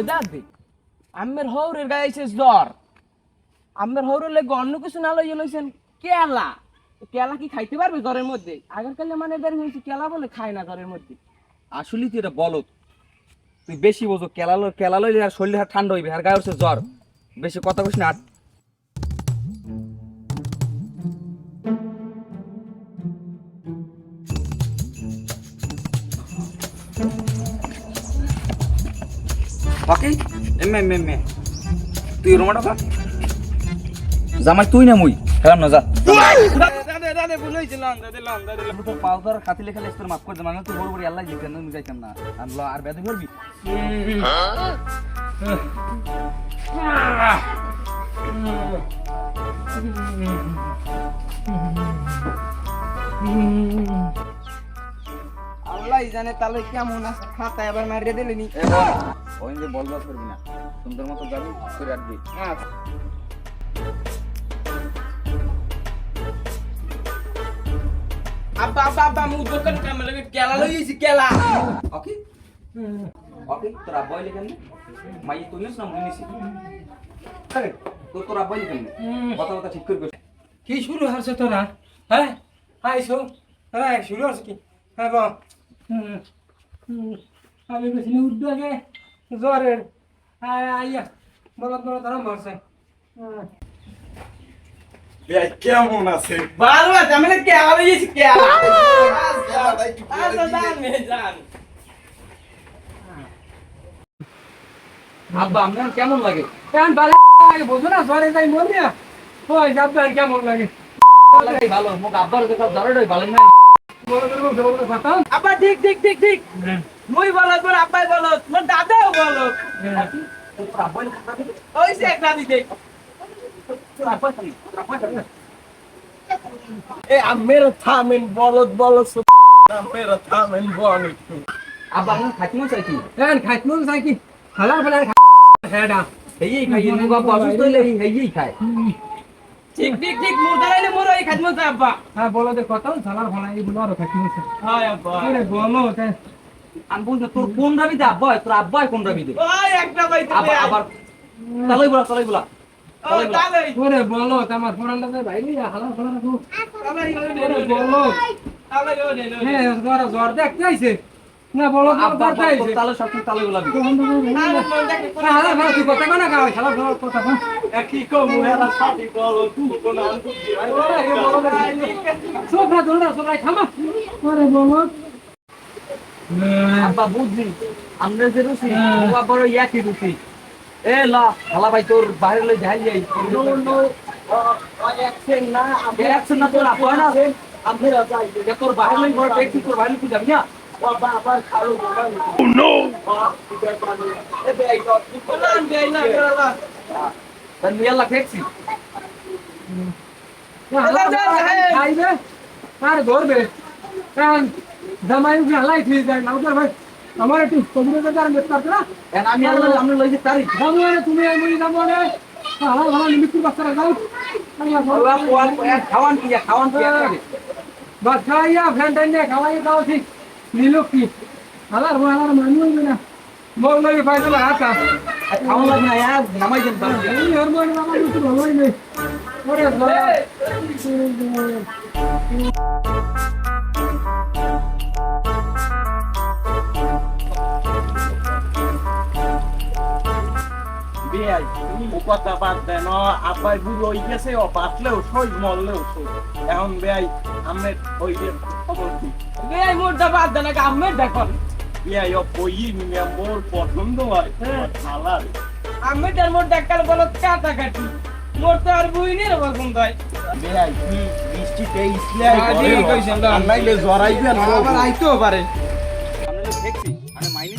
এ দাদি আমের হৌরের গায়ে জ্বর। আমের হৌরের লেগে অন্য কিছু না লইয়ে লইছেন কেলা। কেলা কি খাইতে পারবে ঘরের মধ্যে? আগের কালে মানে বের হয়েছে কেলা বলে খায় না ঘরের মধ্যে। আসলে তুই এটা বলত তুই বেশি বোঝো, কেলা কেলা লইলে আর শরীর ঠান্ডা হইবে, আর গায়ে হচ্ছে জ্বর। বেশি কথা কইস না আর এমে এমে এমে। তুই রোমাটা পা জামাই তুই না মুই। খেলাম না যা। তো ধর খাতি লেখা লেখতে মাফ করে দে মানে তুই বড় বড় আল্লাহ জিতেন আমি যাইতাম না আর আর বেদে করবি আল্লাহ জানে তাহলে কেমন আছে? খাতা এবার মারিয়ে দিলেনি এ বল ওই যে বল বল করবি না। সুন্দর মতো যাবি করে রাখবি আব্বা আব্বা আব্বা মুখ দোকান কামে লাগে? কেলা লইছি কেলা। ওকে ওকে তোরা বই লিখেন মাই তুই না মুই নিছি। তো তোরা বই লিখেন কথা কথা ঠিক করবি কি শুরু হচ্ছে তোরা? হ্যাঁ? আইসো। হ্যাঁ শুরু হচ্ছে কি? হ্যাঁ বা আমি বেশি উদ্যোগে জ্বরের। হ্যাঁ আইয়া বলো বলো তারা মরছে। হ্যাঁ। কেমন আছে? ভালো আছে আমি না কেলা লইছি কেলা। আচ্ছা মে জান আব্বা আপনার কেমন লাগে? এখন বারে আগে বোঝো না জ্বরে যাই মরিয়া ওই যাবে কেমন লাগে? লাগে ভালো। মুখ আব্বার কথা ধরে ভালো না আব্বা ঠিক ঠিক ঠিক ঠিক মুই বলো তোর আব্বাই বলো তোর দাদাও বলো লিখেন ওই সে একটা দিতে এ আমের থামেন বলদ বলদ আমের থামেন বল একটু আব্বা আপনার খাইতে চাই কি? এখন খাইতে মন চাই কি? হালা ফেলা হ্যাঁ এই খাই। আব্বা অসুস্থ এই খায়। ঠিক ঠিক ঠিক মোর দাঁড়াইলে মোর এই খাজমত আব্বা। হ্যাঁ বলো যে কত ঝালার ফালা এইগুলো আরও খাইতে মন চাই হয় আব্বা। আরে বলো তাই আমি বলছি তোর কোন রাবিতে আব্বা? হয়? তোর আব্বা কোন রাবিতে ওই একটা বাইতে আবার আবার। তালই বলা তালই বলা। ও ওরে বলো আমার ফোনটা তো ভাই নিয়া হালা ফালা রাখো ওরে বলো। তালাই ও হ্যাঁ জ্বর জ্বর দেখতে আইছে। না বলো আব্বা জ্বর আইছে তালে সব তালই বলাবি হালা ফালা তুই কথা কনা গাও হালা ফালা কথা কি কো মুহেলা সাথী বলো তুই কোন সোফা দোলনা সোফা থামা। ওরে বলো। আব্বা বুঝলি আমরা যে রুচি ও আবার ওই একই রুচি এ লা হালা ভাই তোর বাইরে লই যাই যাই। নো নো অ্যাকশন না একশন না তোর না? আমরা যাই যে তোর বাইরে লই বড় দেখছি তোর বাইরে তুই যাবি না? গেলা তার নিয়ে লা দেখছি খাইবে আর ধরবে কারণ জামাই হালাই ঠিক যায় না উঠার ভাই আমার একটু কবিরাজের কারণ দেখতে পারছ না আমি আল্লাহ আমরা লই যে তারিখ যাব তুমি আমি খাওয়ান নিল কি? হালার হো হালার মানুষ হইবে না। বল লাগে পাইছিল হাতা খাওয়ান লাগে না ইয়ার নামাই দেন বাড়ি এই হরমোন আমার মৃত্যু ভালো হইবে ওরে বিয়াই ও কথা বাদ দেন আব্বাই হই গেছে ও বাঁচলেও সই মরলেও সই। এখন বেয়াই আমের ওই খবর কি? বেয়াই মোরটা বাদ দেন আগে আমের দেখুন। মোর পছন্দ হয়। খালার আমের মোর দেখার বলো কাটাকাটি মোর তো আর বুইনের পছন্দ হয়। আবার আইতেও পারে। আমরা যে দেখছি মানে মাইনে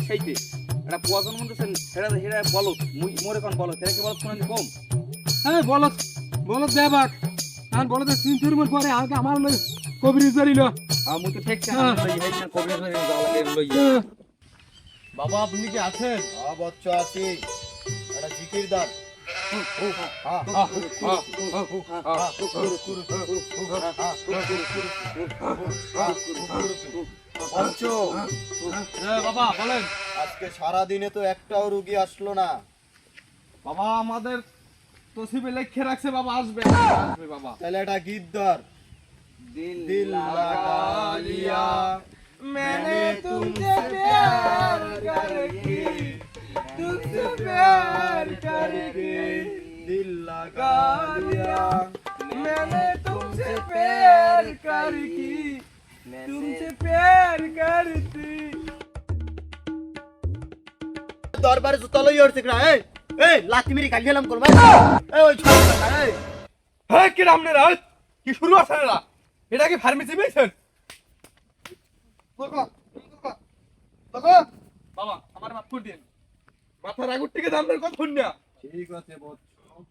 এটা বলো মুই মোরে কোন বলো কি বলো কম? হ্যাঁ বলত বলত দেবাক। আর বলত সিনথুর মধ্যে পরে আগে আমার লই কবির জরিল তো হ্যাঁ। আমি লই হেই কবরে ধরে লই বাবা আপনি কি আছেন? হ্যাঁ বচ্চ আছি। একটা জিকির দান। পঞ্চ বাবা বলেন। আজকে সারা দিনে তো একটাও রুগী আসলো না। বাবা আমাদের তসিবে লেখে রাখছে বাবা আসবে। আসবে বাবা। তাহলে একটা গীত ধর দিল লাগা লিয়া मैंने तुमसे प्यार करके तुमसे प्यार करके দিল লাগা লিয়া मैंने तुमसे प्यार करके तुमसे प्यार करती দরবারে জুতা লই উঠছে কিনা এই এই লাতি মেরি গালি গেলাম করবা এই ওই ছোট এই হ্যাঁ কি নাম রে রাত কি শুরু আছে রে এটা কি ফার্মেসি পেয়েছেন? বাবা আমার মাফ করে দিন। মাথার আগুর থেকে দাম কথা না ঠিক আছে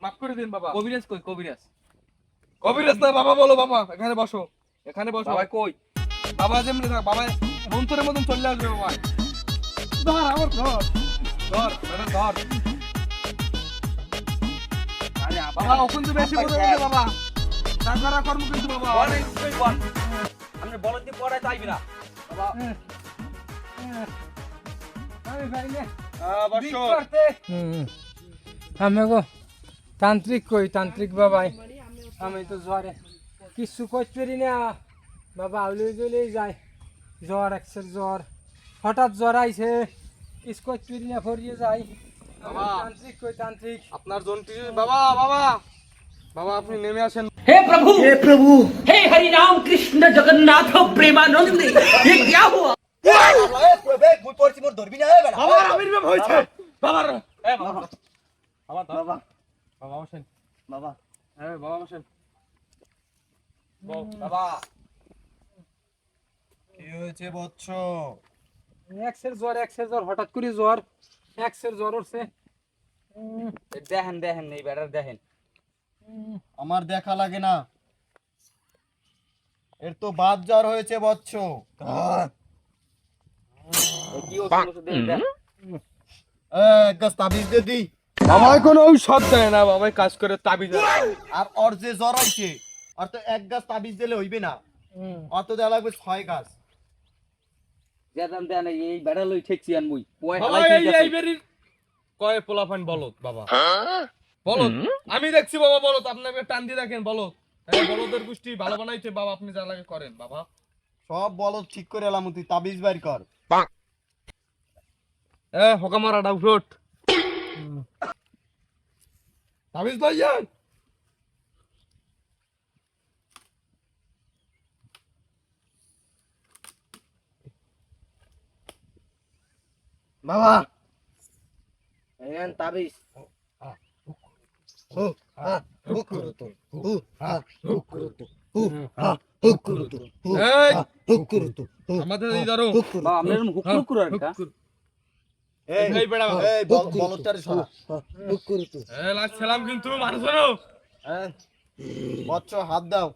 মাফ করে দিন বাবা। কবিরাজ কই কবিরাজ? কবিরাজ না বাবা বলো বাবা। এখানে বসো এখানে বসো। বাবা কই? বাবা যেমনি থাক বাবা মন্ত্রের মতন চলে আসবে বাবা। ধর আমার ধর। ধর এটা ধর। আরে বাবা ওখান তো বেশি কথা বাবা। তাছাড়া কর্ম কিন্তু বাবা অনেক বল আমরা বলদ দিয়ে পড়াই তাইবি না। আমি পারি না আমি গো তান্ত্রিক কই তান্ত্রিক বাবাই। আমি তো জ্বরে। কিছু করতে পারি না। বাবা আউলি জ্বলেই যায়। জ্বর একসের জ্বর। হঠাৎ জ্বর আইছে। কিছু করতে পারি না ফরিয়ে যাই। বাবা। তান্ত্রিক কই তান্ত্রিক। আপনার জনটি বাবা বাবা। বাবা আপনি নেমে আসেন। হে প্রভু! হে প্রভু! হে হরি রাম কৃষ্ণ জগন্নাথ প্রেমানন্দে এ কিয়া হুয়া। হঠাৎ করে জ্বর। এক্সের জ্বর উঠছে। দেখেন দেখেন এই বেটার দেখেন। আমার দেখা লাগে না। এর তো বাদ জ্বর হয়েছে বৎস। তাবিজ দিয়ে কোনো ঔষধ দেয় না বাবাই কাজ করে তাবিজ আর ওর যে জ্বর আইছে আর তো এক গাছ তাবিজ দিলে হইবে না। অত দেওয়া লাগবে ছয় গাছ। দেন এই- লই ঠেকছি কয় বলত বাবা? বলত আমি দেখছি বাবা বলত আপনাকে টান দিয়ে দেখেন হ্যাঁ বলদের গোষ্ঠী ভালো বানাইছে বাবা আপনি যা লাগে করেন বাবা। সব বলো ঠিক করে এলাম তুই তাবিজ বাইর কর। এ হোকা মারাটা উঠোট। তাবিজ লই যান। বাবা এন তাবিজ। হ্যাঁ হাত দাও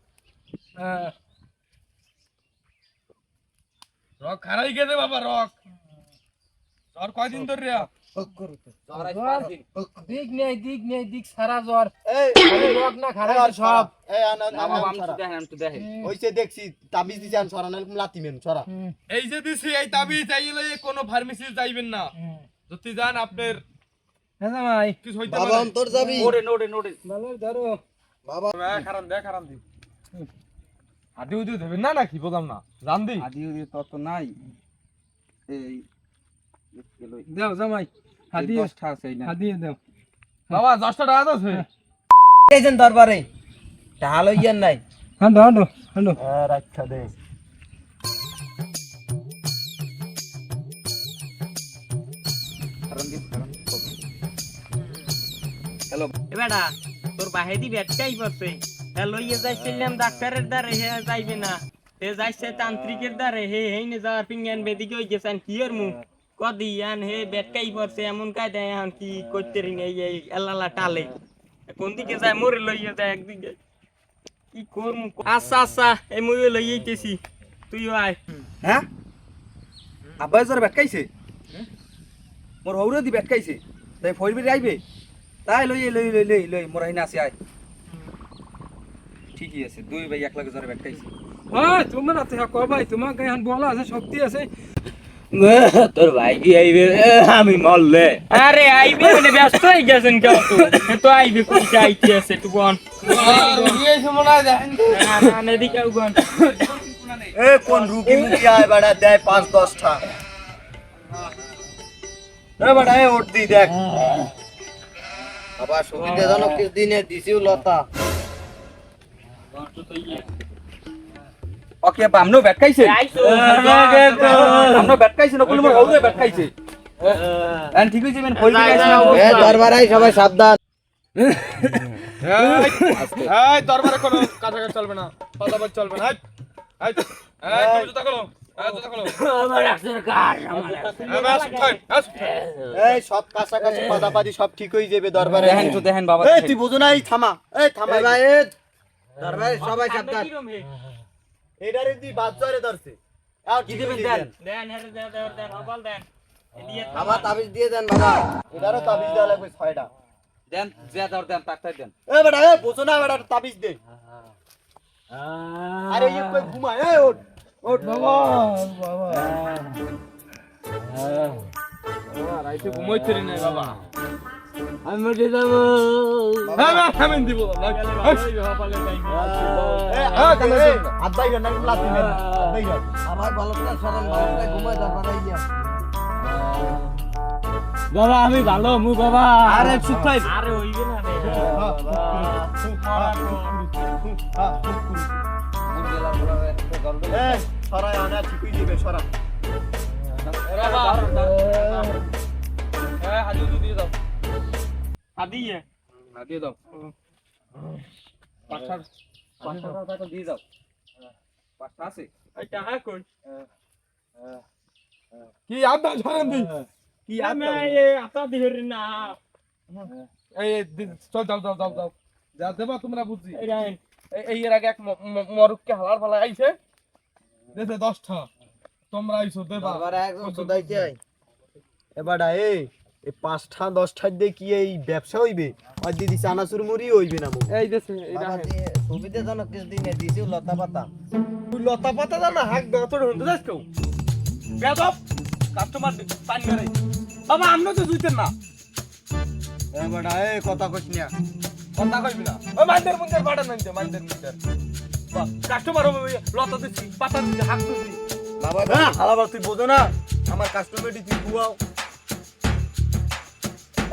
রক খারাই গেছে বাবা রক আর কয়দিন ধরে রে হু করু তো জ্বর আইছে পাঁচ দিন। দিক নেই দিক নেই দিক সারা জ্বর এই খালি রোগ না খারাপ সব এই ওইসে দেখছি তাবিজ দিছি সরা নাহলে লাতি মেন সরা যে দিছি এই দাবি চাইলে কোনো ফার্মেসি যাইবেন না। যদি যান আপনার হ্যাঁ জামাই কিছু হইতে বাবা অন্তর যাবি ওরে নোড়ে নোড়ে ভালো ধরো বাবা খারান দে খারান দি আদি উদি দেবেন না নাকি বুঝলাম না জান দি আদি উদি তত নাই এই দাও জামাই হাদিয়ে আছে এই না। হাদিয়ে দাও। বাবা দশটা টাকা আছে। এইছেন দরবারে ঢাল হইয়ার নাই। হাঁটো হাঁটো হাঁটো। রাখা দে। বেটা তোর বাহেদি বেটকাই পড়ছে। লইয়ে যাইছিলাম ডাক্তারের দ্বারে হে যাইবে না। হে যাইছে তান্ত্রিকের দ্বারে হে হেই নে যাওয়ার পিঙ্গান বেদিকে হই গেছেন কি এর মুখ কদি আন হে বেটকাই পড়ছে এমন কায়দায় এখন কি করতে রি এই এই এলালা টালে। কোন দিকে যায় মোরে লইয়ে যায় একদিকে। কি করমু আচ্ছা আচ্ছা এই মুই লইয়েইতেছি তুইও আয়। হ্যাঁ? আব্বাই জোর বেটকাইছে মোর হৌরে দি বেটকাইছে তাই ফইরবি আইবে? তাই লই লই লই লই লই মোর হিনা আছে আয়। ঠিকই আছে দুই ভাই এক লাখ জোর বেটকাইছে ওই তুমি না তো কবাই তোমাকে এখন বলা আছে শক্তি আছে। তোর ভাই কি আইবে আমি মরলে। আরে আইবে মানে ব্যস্ত হয়ে গেছেন কেউ তো। তো আইবে কইছে আইতে আছে একটু বন এ কোন রুগী মুখী আয় বেড়া দেয় পাঁচ দশটা। এ বেড়া এ ওট দি দেখ। আবার সুবিধাজনক দিনে দিছিও লতা। ঠিক হইছে মেন ফইরবি আইছে না এ দরবারাই সবাই সাবধান। এই দরবারে কোনো কাছাকাছি চলবে না পাতাবাদ চলবে না। এই এই তুমি জুতা কার সব ঠিক হয়ে যাবে দরবারে। এই তুই বুঝো নাই থামা। এই থামা দরবারে সবাই সাবধান। এটারে তুই বাচ্চারে ধরছে। আর কি দিবেন দেন? দেন। হেরে দেন দেন দেন হবাল দেন। আমার তাবিজ দিয়ে দেন বাবা। এটারও তাবিজ দেওয়া লাগবে ছয়টা। দেন জিয়া দাও দেন টাকটাই দেন। এ বেটা এ বুঝো না বেটা তাবিজ দে। আরে এই কই ঘুমায়? এই ওঠ ওঠ। বাবা রাইতে ঘুমাইতে নাই বাবা। আমি মরে যাব। হ্যাঁ না থামেন দিব। বাবা আদাই রে না লাতি নে আদাই রে আমার ভালো করে সরল ভালো করে ঘুমায় দরবারে গিয়া। বাবা আমি ভালো মু বাবা। আরে চুপ থাই আরে হইবে না রে। এ সরাই আনা ঠিক হয়ে যাবে সরা এই হাজু দিয়ে দাও আদিয়ে না দিয়ে দাও। পাঁচটা পাঁচটা টাকা দিয়ে দাও। পাঁচটা আছে? এই টাকা কই? কি আদা ছাড়েন দি কি আমি এ আতা দিহরি না। এই চল যাও যাও যাও যাও যা দেবা তোমরা বুঝছি এই এর আগে এক মরুককে হালার ফালা আইছে। দেশে দশটা। তোমরা আইছো দেবা। দরবারে একদম সদাইতে আই এবাডা এই এই পাঁচটা দশটা দিয়ে কি এই ব্যবসা হইবে? আর দিদি চানাচুর মুড়ি হইবে না এই দেশে এটা সুবিধাজনক কিছু দিনে দিছি লতা পাতা। তুই লতা পাতা জানা হাক দাও তোর হতে যাস কেউ? বেদব কাস্টমার পানি মেরে বাবা আমনে তো জুইতেন না। এবাডা এই কথা কইস না। কথা কইবি না। ওই মাইন্ডের মুন্ডের ভাড়া নাইতে মাইন্ডের মুন্ডের কাস্টমার হবে লতা দিছি পাতা দিছি হাক দিছি। বাবা না হালাবার তুই বোঝো না আমার কাস্টমারটি তুই বুয়াও।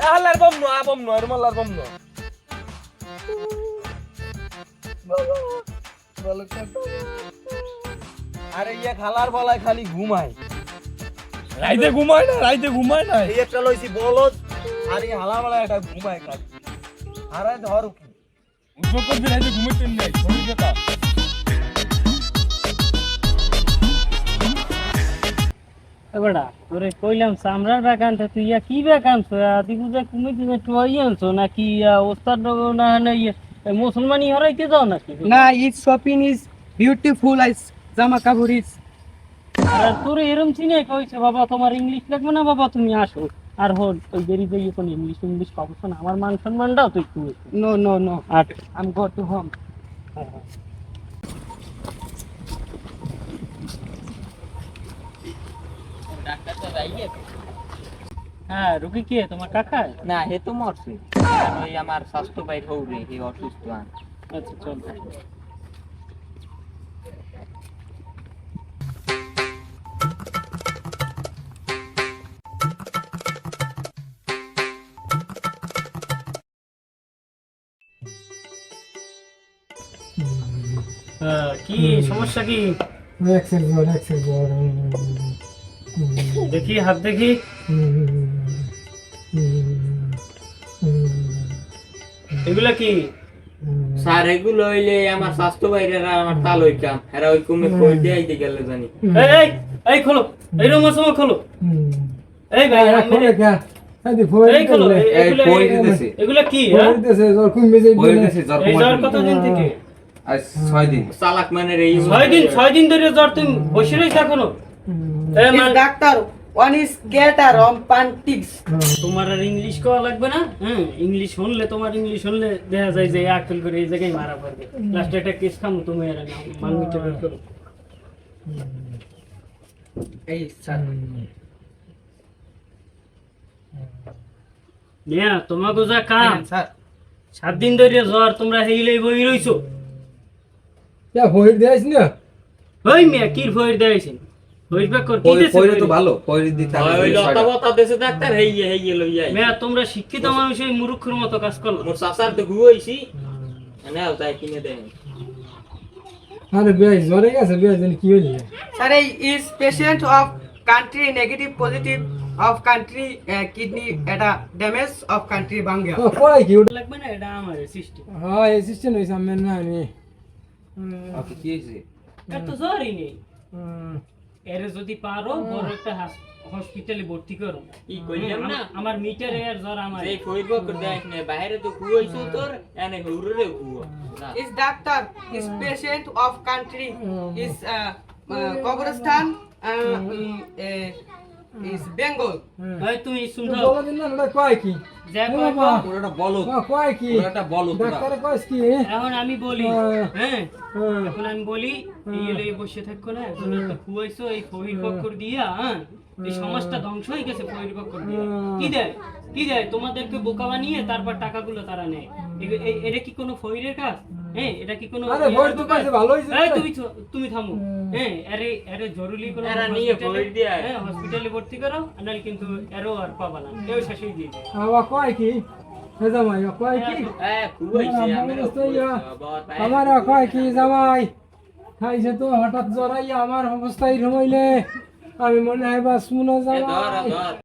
হালার বম নো আ বম নো এর মাল্লার বম নো আরে ইয়ে খালার বলায় খালি ঘুমায়। রাইতে ঘুমায় না রাইতে ঘুমায় না। এই একটা লইছি বলদ আর এই হালার বলায় একটা ঘুমায় খালি। আরে ধর কি। উদ্যোগ করবি রাইতে ঘুমাইতেন নাই শরীর কথা এবারা তোরে কইলাম চামড়ার বাগানটা তুই ইয়া কি বাগান তুই বুঝে কুমি দিনে টুয়াই আনছো নাকি ওস্তাদ না না ইয়ে মুসলমানি হরাইতে যাও নাকি? না ইজ শপিং ইজ বিউটিফুল আইস জামা কাপড় ইজ। আর তোর এরম চিনে কইছে বাবা তোমার ইংলিশ লাগবে না বাবা তুমি আসো। আর হল ওই দেরি যাই কোন ইংলিশ ইংলিশ পাবো না আমার মান সম্মানটাও তো একটু no no no R I am go to home doctor তো হ্যাঁ রুগী কে? তোমার কাকা? না হে তো মরছে। ওই আমার স্বাস্থ্য হৌ রে হে অসুস্থ আচ্ছা চল। হ্যাঁ, কি সমস্যা কি? দেখি হাত দেখি। এগুলা কি? স্যার এগুলো হইলে আমার স্বাস্থ্য বাইরে আমার তাল হইতাম এরা ওই কমে কই দিয়ে গেলে জানি। এই এই খোলো এই রুমের সময় খোলো। এই ভাই এই খোলো এগুলা- কি হ্যাঁ? জ্বর কতদিন থেকে? ছয় দিন। চালাক মানে ছয় দিন ছয় দিন ধরে জ্বর তুমি বসে রয়েছে এখনও? Doctor one is greater on politics তোমার আর ইংলিশ কওয়া লাগবে না? হ্যাঁ ইংলিশ শুনলে তোমার ইংলিশ শুনলে দেখা যায় যে আক্কেল করে এই জায়গায় মারা পড়বে লাস্টে একটা কেস খামো তুমি আর না মাল মিটে বের করো। এই স্যার। মিয়া তোমাকে যা কাম। স্যার। সাত দিন ধরে জ্বর তোমরা হেইলেই বই রইছো। যা ভয় দেয়স না? ওই মিয়া কির ফয়ের দেয়ছেন তো ভালো দেশে ডাক্তার হেইয়ে হেইয়ে তোমরা শিক্ষিত মানুষ এই মুরুক্ষের মতো কাজ করল। মোর সাসার তো গুয়াইছি নাও তাই কিনে দেন। আরে বেশ জ্বরে গেছে জানি কি হইল patient of country negative positive of country uh, kidney at a damage of country Bangla. ও কয় কি? ওটা লাগবে না এটা আমার সিস্টেম হ্যাঁ অ্যাসিস্ট্যান্ট হইছে আমি না আমি ওকে কি হইছে? এত জ্বরই নেই। হুম। এর যদি পারো বড় একটা হসপিটালে ভর্তি করো। ই কইলাম না? আমার মিটারে এর জ্বর আমার। এই কইব কর দেখ না বাইরে তো গুয়াইছো তোর এনে হুররে কুয়ো is doctor is patient of country is is Kabristan is Bengal. ভাই তুমি তো শুনছো? বলো দিন না ওটা কয় কি? যা ও কয় বাবা, ওটা বলো ও কয় কি? ওটা বলো তোরা ডাক্তারে কইস কি? এখন আমি বলি হ্যাঁ। হ্যাঁ? হ্যাঁ। এখন আমি বলি এই এলে বসে থাকো না এখন একটা খুয়াইছো এই ফহির বক্কর দিয়া হ্যাঁ? এই সমাজটা ধ্বংস হয়ে গেছে ফহির বক্কর দিয়া। কি দেয়? কি দেয়? তোমাদেরকে বোকা বানিয়ে তারপর টাকাগুলো তারা নেয়। এটা কি কোনো ফহিরের কাজ? হ্যাঁ এটা কি কোনো আরে ভয় তো পাইছে ভালো হইছে এই তুমি তুমি থামো। হ্যাঁ আরে আরে জরুরি কোনো এরা নিয়ে দিয়ে। হ্যাঁ হসপিটালে ভর্তি করো নাহলে কিন্তু এরও আর পাবা না। শেষই দিয়ে আবার কয় কি? জামাই কয় কি? আমার। বাবা কয় কি জামাই? খাইছে তো হঠাৎ জ্বরাই আমার অবস্থা এরকম হইলে আমি মনে হয় বা শুনো এ জামাই।